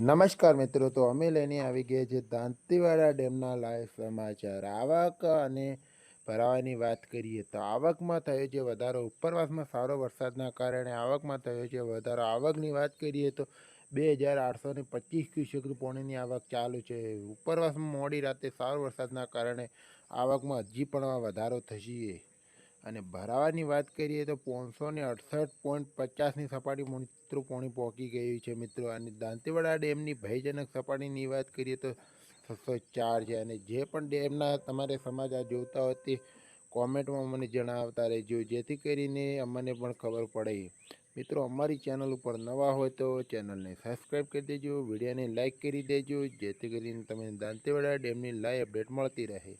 નમસ્કાર મિત્રો, તો અમે લઈને આવી ગયા છે દાંતીવાડા ડેમના લાઈવ સમાચાર. આવક અને ભરાવાની વાત કરીએ તો આવકમાં થયો છે વધારો. ઉપરવાસમાં સારો વરસાદના કારણે આવકમાં થયો છે વધારો. આવકની વાત કરીએ તો બે હજાર આઠસો ને પચીસ ક્યુસેક પોણીની આવક ચાલુ છે. ઉપરવાસમાં મોડી રાતે સારો વરસાદના કારણે આવકમાં હજી પણ વધારો થશે. અને ભરાવાની વાત કરીએ તો પાંચસો ને અડસઠ પોઈન્ટ પચાસની સપાટી મિત્રો પોણી પહોંચી ગયું છે મિત્રો. અને દાંતીવાડા ડેમની ભયજનક સપાટીની વાત કરીએ તો છસો ચાર છે. અને જે પણ ડેમના તમારે સમાચાર જોતા હોય તે કોમેન્ટમાં મને જણાવતા રહેજો. જેથી કરીને અમને પણ ખબર પડે. મિત્રો, અમારી ચેનલ ઉપર નવા હોય તો ચેનલને સબસ્ક્રાઈબ કરી દેજો, વિડીયોને લાઇક કરી દેજો, જેથી કરીને તમને દાંતીવાડા ડેમની લાઈવ અપડેટ મળતી રહે.